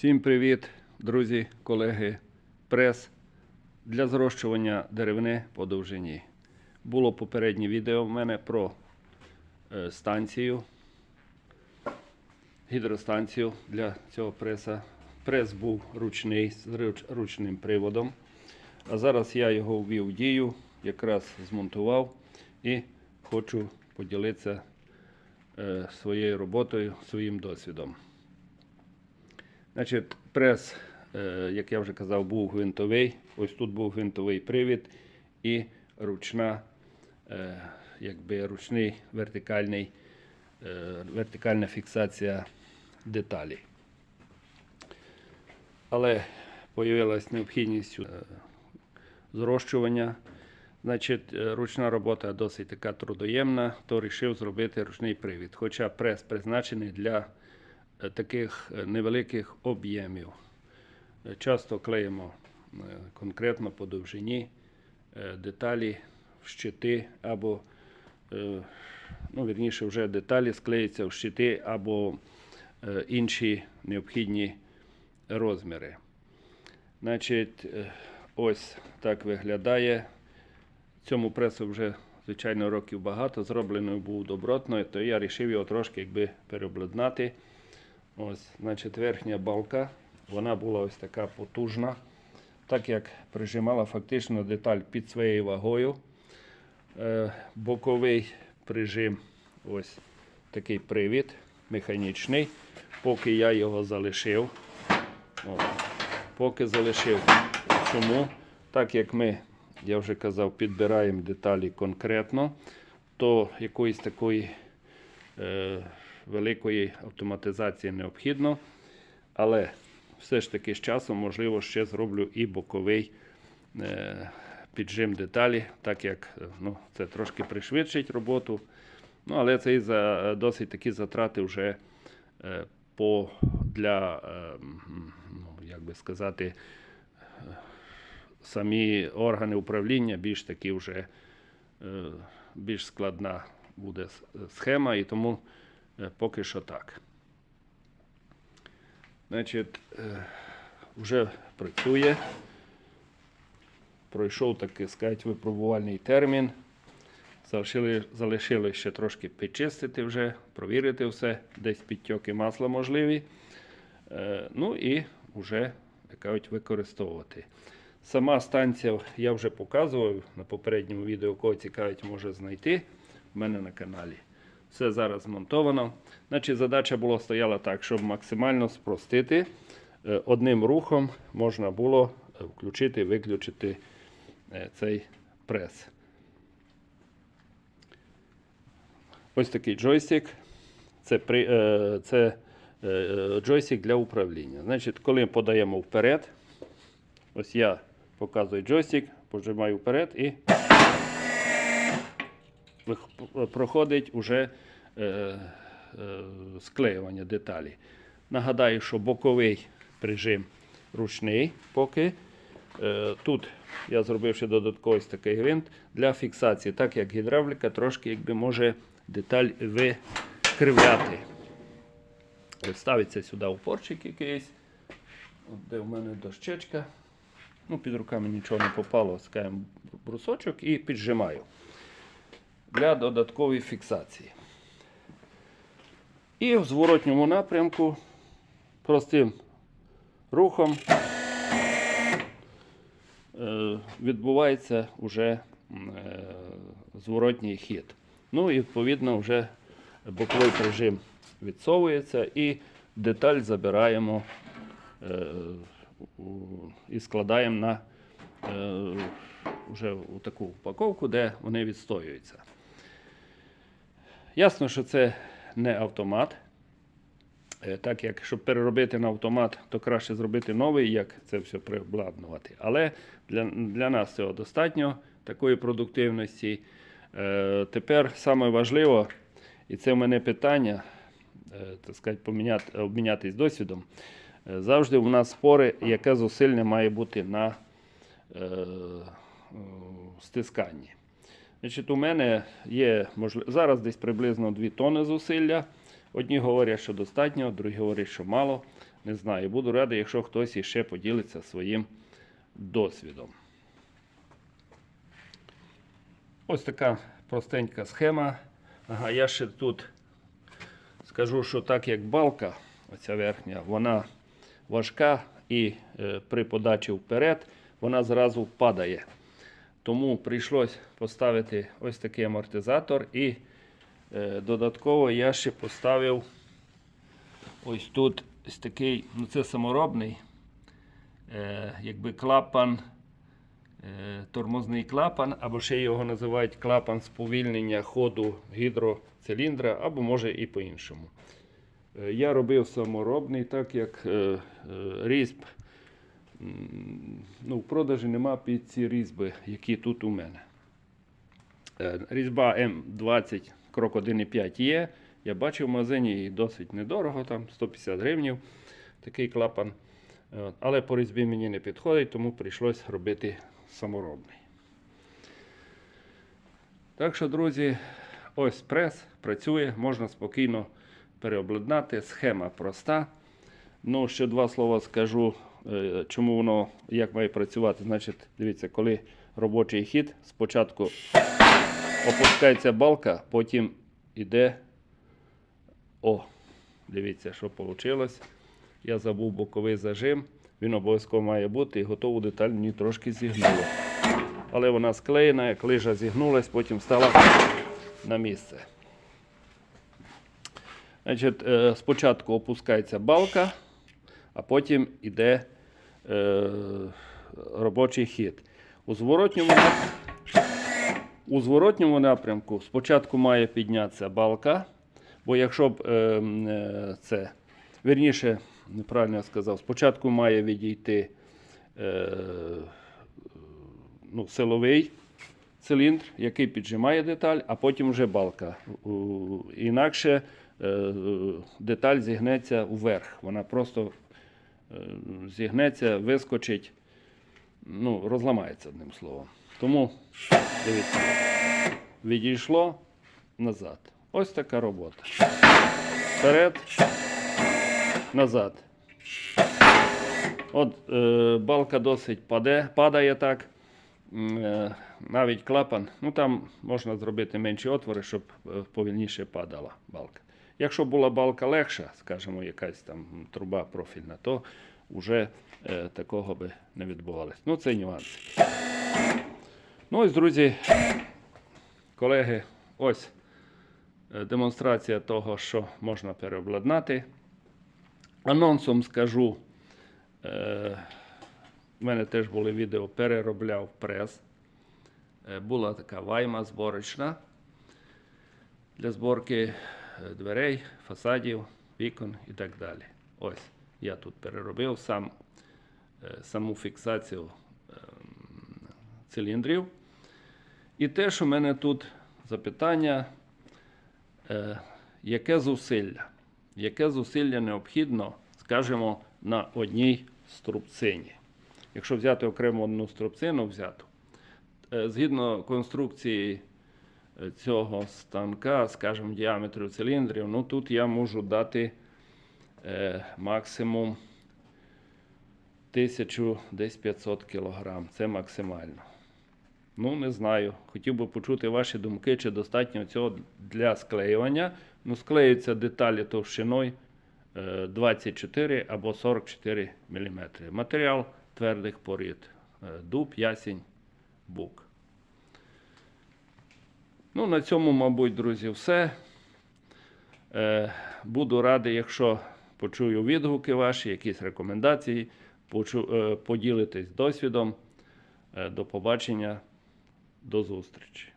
Всім привіт, друзі, колеги. Прес для зрощування деревини по довжині. Було попереднє відео в мене про е, станцію, гідростанцію для цього преса. Прес був ручний з ручним приводом. А зараз я його ввів в дію, якраз змонтував і хочу поділитися е, своєю роботою, своїм досвідом. Значить, прес, е, як я вже казав, був гвинтовий. Ось тут був гвинтовий привід і ручна, е, якби ручний вертикальний, е, вертикальна фіксація деталей. Але появилась необхідність зрощування. Значить, ручна робота досить така трудоємна, то вирішив зробити ручний привід. Хоча прес призначений для таких е, невеликих об'ємів. Часто клеїмо е, конкретно по довжині е, деталі в щити або, ну, вірніше, вже деталі склеються в щити або інші необхідні розміри. Значить, ось так виглядає. Цьому пресу вже, звичайно, років багато. Зроблений був добротно, то я вирішив його трошки якби переобладнати. Ось, значить, верхня балка, вона була ось така потужна, так як прижимала фактично деталь під своєю вагою. Е, боковий прижим, ось такий привід механічний. Поки я його залишив. От, поки залишив. Чому? Так як ми, я вже казав, підбираємо деталі конкретно, то якоїсь такої е, великої автоматизації необхідно. Але все ж таки з часом, можливо, ще зроблю і боковий е, піджим деталі, так як е, ну, це трошки пришвидшить роботу. Ну, але це і за досить такі затрати вже е, по для, ну, як би сказати, самі органи управління більш такі вже більш складна буде схема, і тому поки що так. Значить, е, вже працює. Пройшов такий сказати, випробувальний термін. Залишили, залишили ще трошки підчистити вже, провірити все, десь підтьоки масла можливі. Е, ну і вже кажуть, використовувати. Сама станція я вже показував на попередньому відео, кого цікавить, може знайти в мене на каналі. Все зараз змонтовано. Значить, задача була стояла так, щоб максимально спростити. Е, Одним рухом можна було е, включити, виключити е, цей прес. Ось такий джойстик. Це, це джойстик для управління. Значить, коли подаємо вперед, ось я показую джойстик, пожимаю вперед і проходить уже е, е, склеювання деталі. Нагадаю, що боковий прижим ручний поки. Е, Тут я зробив ще додатковий такий гвинт для фіксації, так як гідравліка трошки якби може деталь викривляти. Ставиться сюди упорчик якийсь. От де в мене дощечка. Ну, під руками нічого не попало, скаємо брусочок і піджимаю для додаткової фіксації. І в зворотньому напрямку простим рухом е, відбувається вже е, зворотній хід. Ну і відповідно вже боковий прижим відсовується і деталь забираємо е, і складаємо на вже у таку упаковку, де вони відстоюються. Ясно, що це не автомат. Е, Так як щоб переробити на автомат, то краще зробити новий, як це все приобладнувати. Але для, для нас цього достатньо такої продуктивності. Е, тепер саме важливо, і це в мене питання, е, так сказати, поміняти, обмінятись досвідом. Е, завжди у нас спори, яке зусилля має бути на е, стисканні. Значить, у мене є можливо, зараз десь приблизно 2 тони зусилля. Одні говорять, що достатньо, другі говорять, що мало. не знаю. Буду радий, якщо хтось іще поділиться своїм досвідом. Ось така простенька схема. Ага, я ще тут скажу, що так як балка, оця верхня, вона важка і е, при подачі вперед вона зразу падає. Тому прийшлось поставити ось такий амортизатор і е, додатково я ще поставив ось тут ось такий, ну це саморобний, е, якби клапан, е, тормозний клапан, або ще його називають клапан сповільнення ходу гідроциліндра, або може і по-іншому. Е, Я робив саморобний, так як е, е, різьб ну, в продажі нема під ці різьби, які тут у мене. Е, Різьба М20 крок 1,5 є. Я бачив в магазині і досить недорого, там 150 гривнів такий клапан. Е, Але по різьбі мені не підходить, тому прийшлось робити саморобний. Так що, друзі, ось прес працює, можна спокійно переобладнати. Схема проста. Ну, ще два слова скажу, чому воно як має працювати. Значить, дивіться, коли робочий хід, спочатку опускається балка, потім іде. О, дивіться, що вийшло. Я забув боковий зажим. Він обов'язково має бути і готову деталь мені трошки зігнуло. Але вона склеєна, як лижа зігнулась, потім стала на місце. Значить, е, спочатку опускається балка, а потім йде е, робочий хід. У зворотньому, у зворотньому напрямку спочатку має піднятися балка, бо якщо б е, е, це, вірніше, неправильно сказав, спочатку має відійти е, ну, силовий циліндр, який піджимає деталь, а потім вже балка. Інакше е, деталь зігнеться вверх. Вона просто зігнеться, вискочить, ну, розламається одним словом. Тому, дивіться, відійшло назад. Ось така робота. Вперед, назад. От е, балка досить паде, падає так. Е, Навіть клапан, ну там можна зробити менші отвори, щоб е, повільніше падала балка. Якщо була балка легша, скажімо, якась там труба профільна, то вже е, такого би не відбувалося. Ну, це нюанс. Ну ось, друзі, колеги, ось е, демонстрація того, що можна переобладнати. Анонсом скажу. Е, у мене теж були відео, переробляв прес. Е, Була така вайма зборочна для зборки дверей, фасадів, вікон і так далі. Ось я тут переробив сам, е, саму фіксацію ем, циліндрів. І теж у мене тут запитання, е, яке зусилля? Яке зусилля необхідно, скажімо, на одній струбцині? Якщо взяти окремо одну струбцину взяту, е, згідно конструкції цього станка, скажімо, діаметру циліндрів, ну тут я можу дати е, максимум 1000 десь 500 кг. Це максимально. Ну, не знаю. Хотів би почути ваші думки, чи достатньо цього для склеювання. Ну, склеюються деталі товщиною е, 24 або 44 мм. Матеріал твердих порід. Е, Дуб, ясінь, бук. Ну, на цьому, мабуть, друзі, все. Е, Буду радий, якщо почую відгуки ваші, якісь рекомендації, почу, е, поділитесь досвідом. Е, До побачення, до зустрічі.